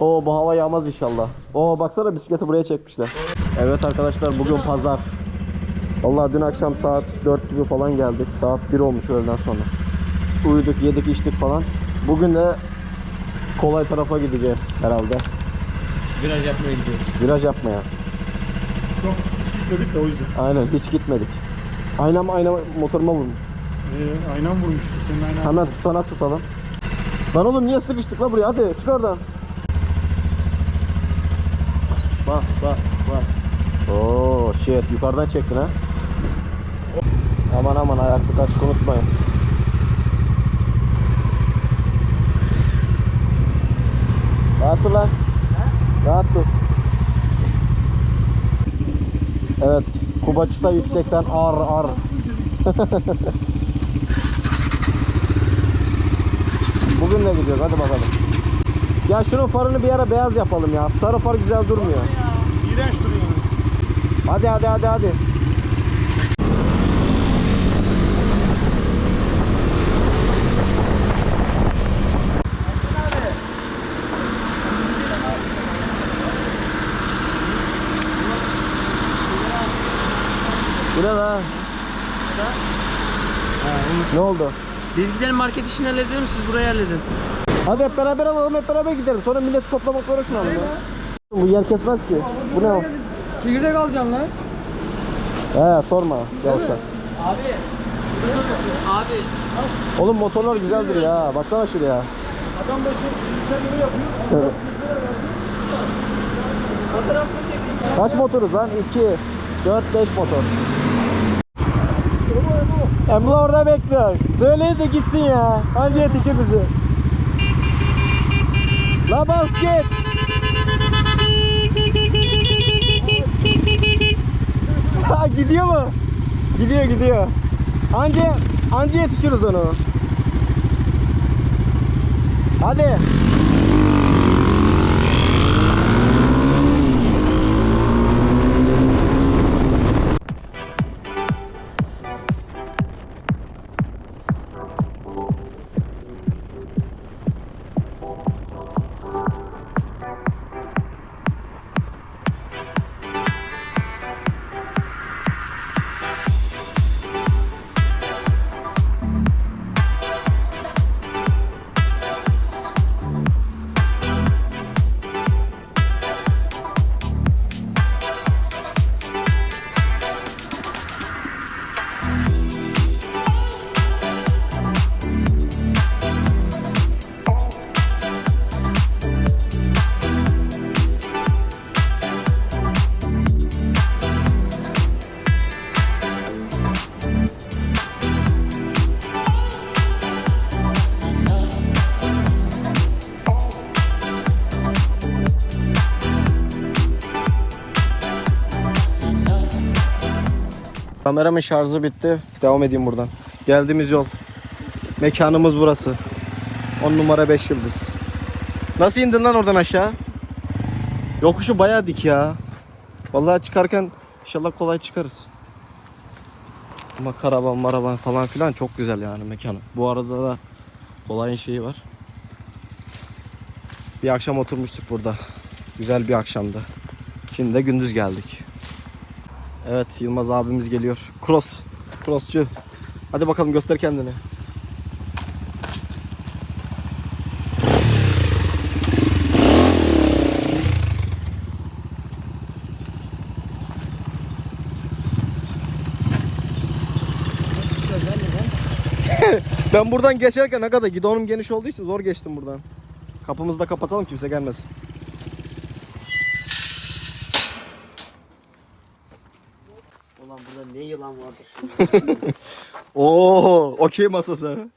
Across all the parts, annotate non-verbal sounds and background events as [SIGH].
Oo bu hava yağmaz inşallah. Oo baksana bisikleti buraya çekmişler. Evet arkadaşlar bugün pazar. Vallahi dün akşam saat 4 gibi falan geldik. Saat 1 olmuş öğleden sonra. Uyuduk, yedik, içtik falan. Bugün de kolay tarafa gideceğiz herhalde. Viraj yapmaya gidiyoruz. Viraj yapmaya. Çok gitmedik de o yüzden. Aynen hiç gitmedik. Aynam ayna motoruma vurmuş. Ee, aynen vurmuştu. Senin aynen. Hemen tutana tutalım. Lan oğlum niye sıkıştık la buraya? Hadi çık oradan. Bak bak bak. Oo shit yukarıdan çektin ha. Aman aman ayaklık açık unutmayın. Rahat dur lan. Rahat dur. Evet. Kubaçta 180 ar ar. [LAUGHS] Bugün de gidiyoruz hadi bakalım. Ya şunun farını bir ara beyaz yapalım ya. Sarı far güzel durmuyor. İğrenç duruyor. Hadi hadi hadi hadi. Bu ne lan? Ne oldu? Biz gidelim market işini halledelim siz burayı halledin. Hadi hep beraber alalım hep beraber gidelim. Sonra milleti toplamakla uğraşmayalım ya. Bu yer kesmez ki. Bu ne o? Çekirdek alacaksın lan. He sorma. Yavuşlar. Abi. Abi. Oğlum motorlar güzel duruyor ha. Baksana şuraya. Adam da şey, şey gibi yapıyor. Şöyle. Fotoğraf mı çekeyim? Kaç motoruz lan? 2, 4, 5 motor. Emla orada bekliyor. Söyleyin de gitsin ya. Anca yetişir bizi. La basket. [LAUGHS] gidiyor mu? Gidiyor gidiyor. Anca anca yetişiriz onu. Hadi. Kameramın şarjı bitti. Devam edeyim buradan. Geldiğimiz yol. Mekanımız burası. 10 numara 5 yıldız. Nasıl indin lan oradan aşağı? Yokuşu bayağı dik ya. Vallahi çıkarken inşallah kolay çıkarız. Ama karavan maravan falan filan çok güzel yani mekanı. Bu arada da olayın şeyi var. Bir akşam oturmuştuk burada. Güzel bir akşamdı. Şimdi de gündüz geldik. Evet Yılmaz abimiz geliyor. Cross. Crossçu. Hadi bakalım göster kendini. [LAUGHS] ben buradan geçerken ne kadar gidonum geniş olduğu için zor geçtim buradan. Kapımızı da kapatalım kimse gelmesin. Oo, okey masası.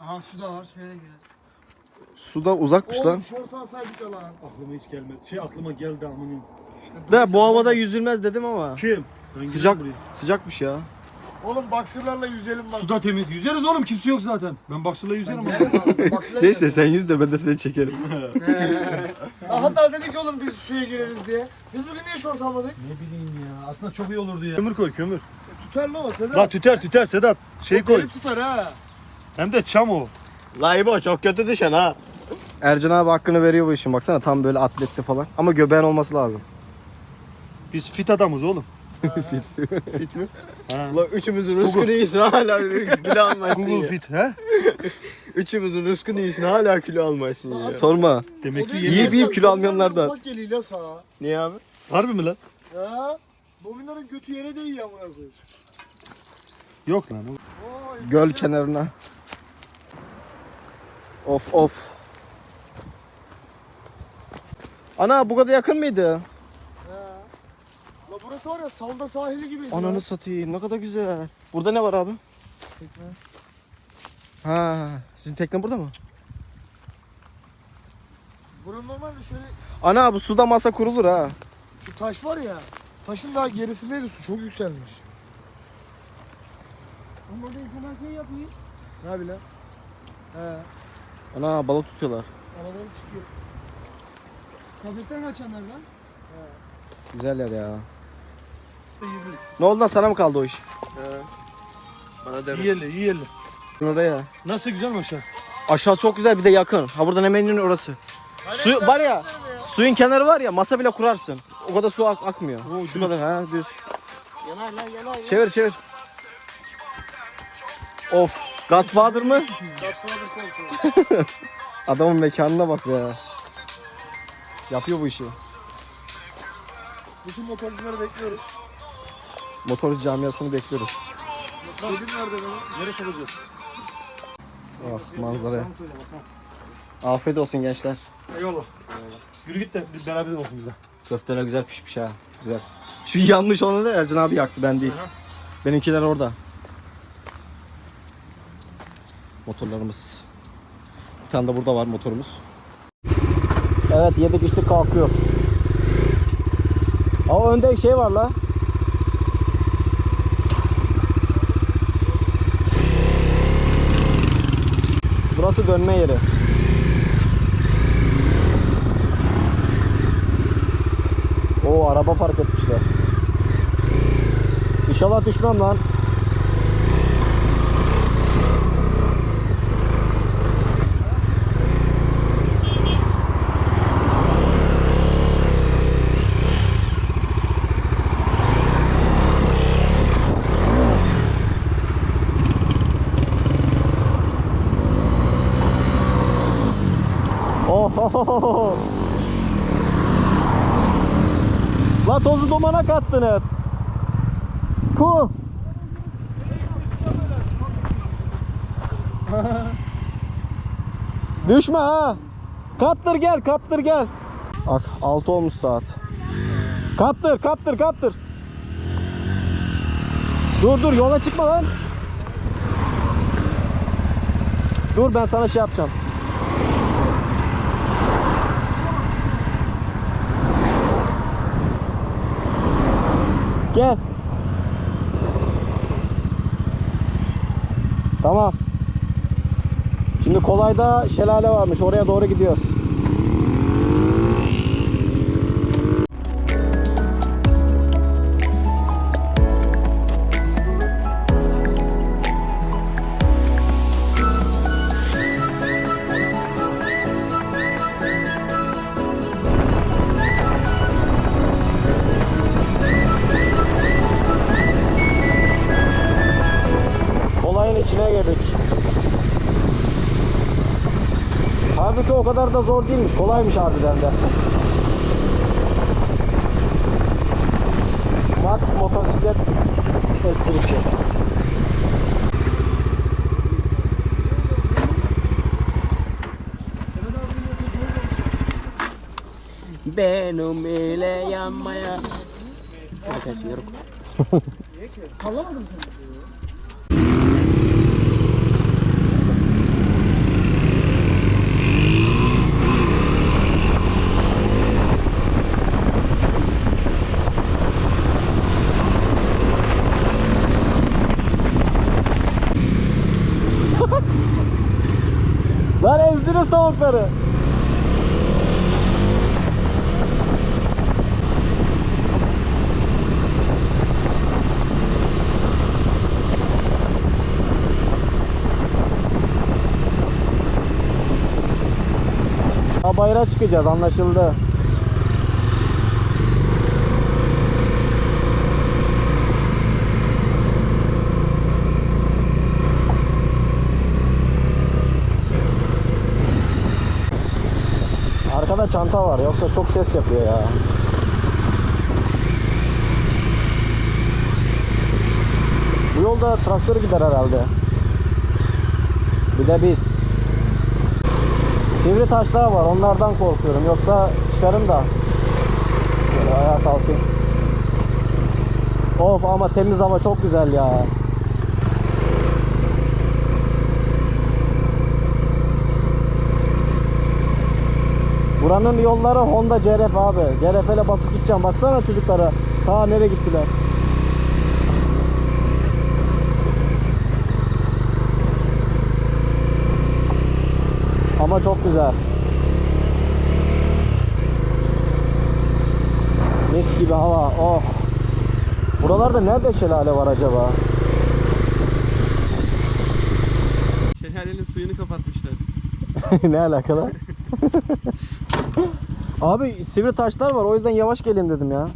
Aha su da var suya da girer. Suda uzakmış lan. şort alsaydık ya lan. Aklıma hiç gelmedi. Şey aklıma geldi amınım. Da bu havada yüzülmez dedim ama. Kim? Ben Sıcak giderim sıcakmış ya. Oğlum baksırlarla yüzelim buraya. bak. Suda temiz. Yüzeriz oğlum kimse yok zaten. Ben baksırla yüzerim ama. Neyse sen yüz de ben de seni çekerim. [LAUGHS] Ya hatta dedik oğlum biz suya gireriz diye. Biz bugün niye şort almadık? Ne bileyim ya. Aslında çok iyi olurdu ya. Kömür koy kömür. Tutar mı o Sedat? La tüter tüter Sedat. Şey koy. tutar ha. Hem de çam o. La İbo çok kötü düşen ha. Ercan abi hakkını veriyor bu işin baksana tam böyle atletli falan. Ama göbeğin olması lazım. Biz fit adamız oğlum. [LAUGHS] Ulan üçümüzün rızkını yiyorsun hala [LAUGHS] kilo almazsın Google ya. fit he? [LAUGHS] Üçümüzün rızkını yiyorsun hala kilo almazsın ya. Sorma. Demek ki Yiyip yeni. yiyip kilo almayanlardan. Ufak geliyor la sağa. Niye abi? Harbi mi lan? Ya. Bobinlerin götü yere değiyor amına koyayım. Yok lan. Göl kenarına. Of of. Ana bu kadar yakın mıydı? La burası var ya salda sahili gibi. Ananı satayım ne kadar güzel. Burada ne var abi? Tekne. Ha, sizin tekne burada mı? Buranın normalde şöyle Ana bu suda masa kurulur ha. şu taş var ya. Taşın daha gerisindeydi su çok yükselmiş. Ama orada insanlar şey yapıyor. Ne bile? He. Ana balık tutuyorlar. Aradan çıkıyor. Kafesten kaçanlar lan. Güzeller ya. Ne oldu lan sana mı kaldı o iş? Bana deme. Yiyeli yiyeli. Oraya. Nasıl güzel mi aşağı? Aşağı çok güzel bir de yakın. Ha buradan hemen inin orası. Su var ya. Suyun kenarı var ya masa bile kurarsın. O kadar su ak- akmıyor. Şu kadar ha düz. Yanar lan yanar. Çevir çevir. Of. Godfather mı? [LAUGHS] Adamın mekanına bak ya. Yapıyor bu işi. Bütün motorcuları bekliyoruz. Motorcu camiasını bekliyoruz. Kedim nerede benim? Nereye soracağız? Oh manzara. Afiyet olsun gençler. Eyvallah. Yürü git de bir beraber olsun bize. Köfteler güzel pişmiş ha. Güzel. Şu yanmış olanı da Ercan abi yaktı ben değil. Benimkiler orada. Motorlarımız. Bir tane de burada var motorumuz. Evet yedik içtik kalkıyoruz. Aa önde şey var la. Burası dönme yeri. Oo araba park etmişler. İnşallah düşmem lan. Oh, [LAUGHS] La tozu dumana kattın hep. [LAUGHS] Cool. Düşme ha. Kaptır gel, kaptır gel. Bak 6 olmuş saat. Kaptır, kaptır, kaptır. Dur dur yola çıkma lan. Dur ben sana şey yapacağım. Gel. Tamam. Şimdi kolayda şelale varmış. Oraya doğru gidiyoruz. O kadar da zor değilmiş. Kolaymış harbiden de. Max motosiklet esprisi. Benim ile yanmaya. Herkes yoruk. [LAUGHS] Sallamadım seni. Ezdiniz tavukları. Bayrağa çıkacağız anlaşıldı. Arkada çanta var yoksa çok ses yapıyor ya. Bu yolda traktör gider herhalde. Bir de biz. Sivri taşlar var onlardan korkuyorum yoksa çıkarım da. Böyle ayağa kalkayım. Of ama temiz hava çok güzel ya. Buranın yolları Honda CRF abi. CRF ile basıp gideceğim. Baksana çocuklara. Ta nereye gittiler. Ama çok güzel. Mis gibi hava. Oh. Buralarda nerede şelale var acaba? Şelalenin suyunu kapatmışlar. [LAUGHS] ne alakalı? Abi sivri taşlar var o yüzden yavaş gelin dedim ya.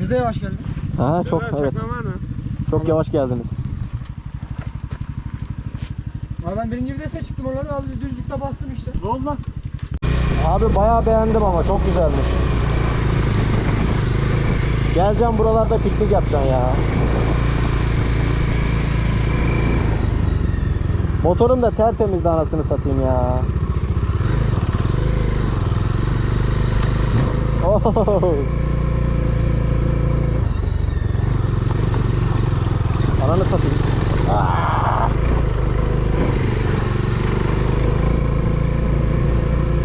Biz de yavaş geldik. Ha çok evet. var mı? Çok yavaş geldiniz. Abi ben birinci viteste çıktım oralarda abi düzlükte bastım işte. Ne oldu lan? Abi bayağı beğendim ama çok güzelmiş. Geleceğim buralarda piknik yapacaksın ya. Motorum da tertemizdi anasını satayım ya. Oh. Ananı satayım.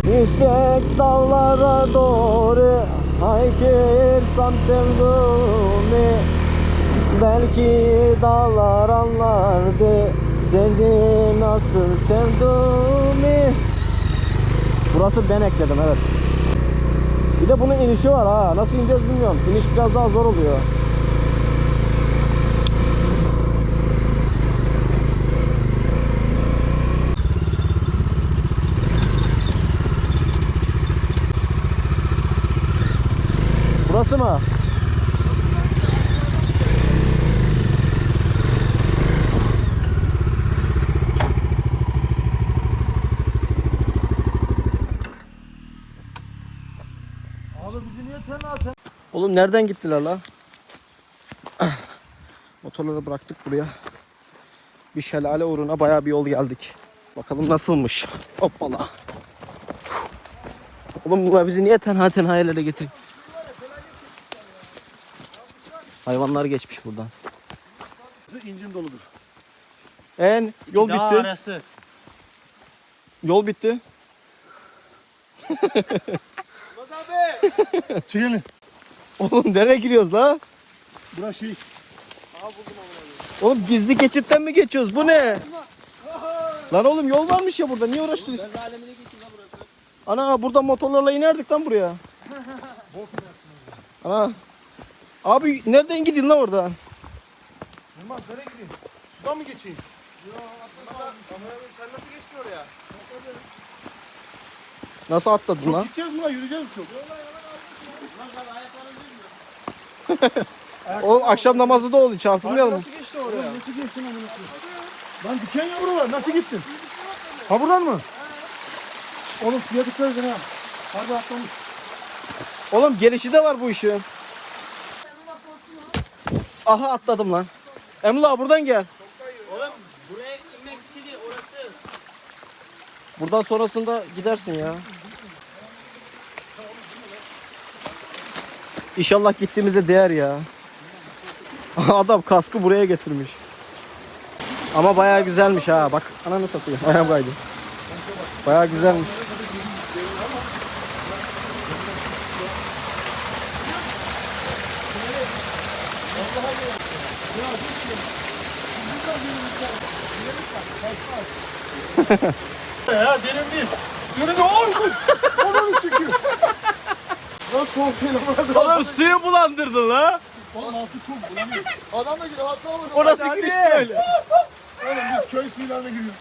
Yüksek dağlara doğru haykırsam sevdumi Belki dağlar anlardı seni nasıl sevdumi Burası ben ekledim evet Bir de bunun inişi var ha. Nasıl ineceğiz bilmiyorum. İniş biraz daha zor oluyor. Burası mı? Abi bizi niye tenha ten... Oğlum nereden gittiler la? Motorları bıraktık buraya. Bir şelale uğruna bayağı bir yol geldik. Bakalım nasılmış. Hoppala. Oğlum bunlar bizi niye tenha tenha yerlere getiriyor? Hayvanlar geçmiş buradan. incin doludur. En yol Dağ bitti. arası. Yol bitti. [LAUGHS] Çekilin. Oğlum nereye giriyoruz la? Burası şey. Oğlum gizli geçitten mi geçiyoruz? Bu ne? Lan oğlum yol varmış ya burada. Niye uğraştınız? Ana burada motorlarla inerdik lan buraya. [LAUGHS] Ana. Abi nereden gidin lan oradan? Yılmaz nereye gideyim? Sudan mı geçeyim? Sen nasıl geçtin oraya? Nasıl atladın lan? Gideceğiz buna yürüyeceğiz çok. Oğlum akşam namazı da oldu. Çarpılmayalım. Nasıl geçti oraya? Nasıl geçtin amına Lan diken ya buralar. Nasıl gittin? Ha buradan mı? Oğlum suya dikkat edin ha. Harbi atlamış. Oğlum gelişi de var bu işin. Aha atladım lan. Emrullah buradan gel. Oğlum buraya inmek için değil orası. Buradan sonrasında gidersin ya. İnşallah gittiğimize değer ya. [LAUGHS] Adam kaskı buraya getirmiş. Ama bayağı güzelmiş ha. Bak ananı satayım. [LAUGHS] Ayağım kaydı. Bayağı güzelmiş. [LAUGHS] Ya derin değil. Yürü ne oldu? Onu sükür. Lan soğuk değil ama. Oğlum suyu bulandırdın la. Oğlum altı kum bulamıyor. Adam da gidiyor hatta olmadı. Orası öyle. Oğlum biz köy suylarına giriyoruz.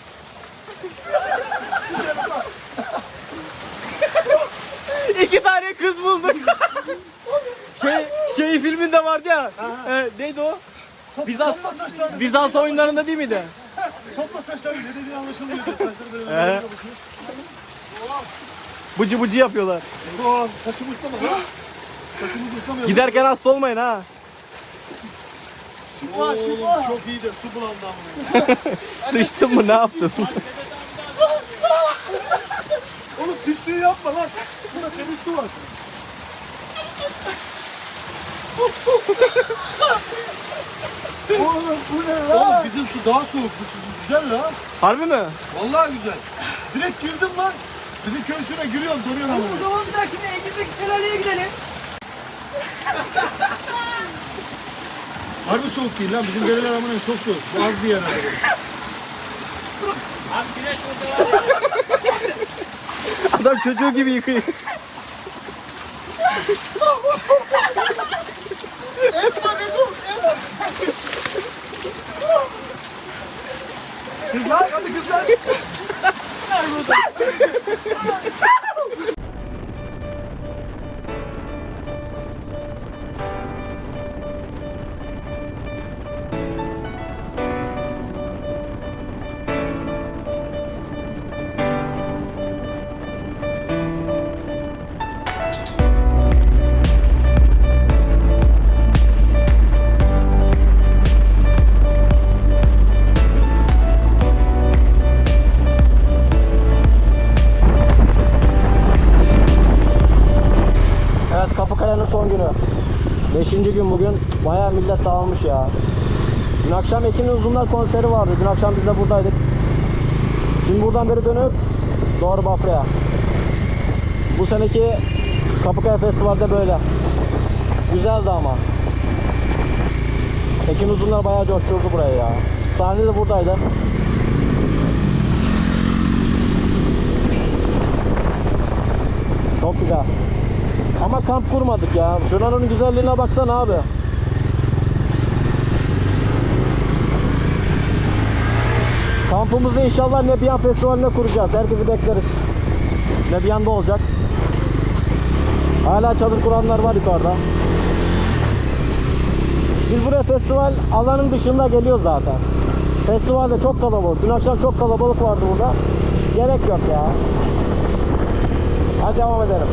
tane kız bulduk. şey şey filminde vardı ya. E, neydi o? Bizans. Bizans oyunlarında değil miydi? Topla saçlarını. Ne dediğin anlaşılmıyor. Saçları böyle. Ee. böyle Bıcı bıcı yapıyorlar. bakıyor. Saçımı ıslama ha. Saçımızı ıslamıyor. Giderken hasta olmayın ha. Oğlum çok iyi de su bulandı amına. [LAUGHS] Sıçtın mı ne yaptın? Oğlum pisliği yapma lan. Burada temiz su var. Oğlum bu ne lan? Oğlum bizim su daha soğuk. Bu su güzel lan. Harbi mi? Vallahi güzel. Direkt girdim lan. Bizim köy suyuna giriyorum, donuyorum ama. O zaman bir daha şimdi Ege'deki şelaleye gidelim. Harbi soğuk değil lan. Bizim dereler amına çok soğuk. Bu az diye herhalde. Adam çocuğu gibi yıkıyor. Kızlar hadi kızlar. Evet [LAUGHS] Kapıkaya'nın son günü. Beşinci gün bugün. Bayağı millet dağılmış ya. Dün akşam Ekin Uzunlar konseri vardı. Dün akşam biz de buradaydık. Şimdi buradan beri dönüp doğru Bafra'ya. Bu seneki Kapıkaya Festival'de böyle. Güzeldi ama. Ekin Uzunlar bayağı coşturdu burayı ya. Sahne de buradaydı. Çok güzel. Ama kamp kurmadık ya. Şuranın güzelliğine baksana abi. Kampımızı inşallah Nebiyan Festivali'ne kuracağız. Herkesi bekleriz. Nebiyan'da olacak. Hala çadır kuranlar var yukarıda. Biz buraya festival alanın dışında geliyoruz zaten. Festivalde çok kalabalık. Dün akşam çok kalabalık vardı burada. Gerek yok ya. Hadi devam edelim.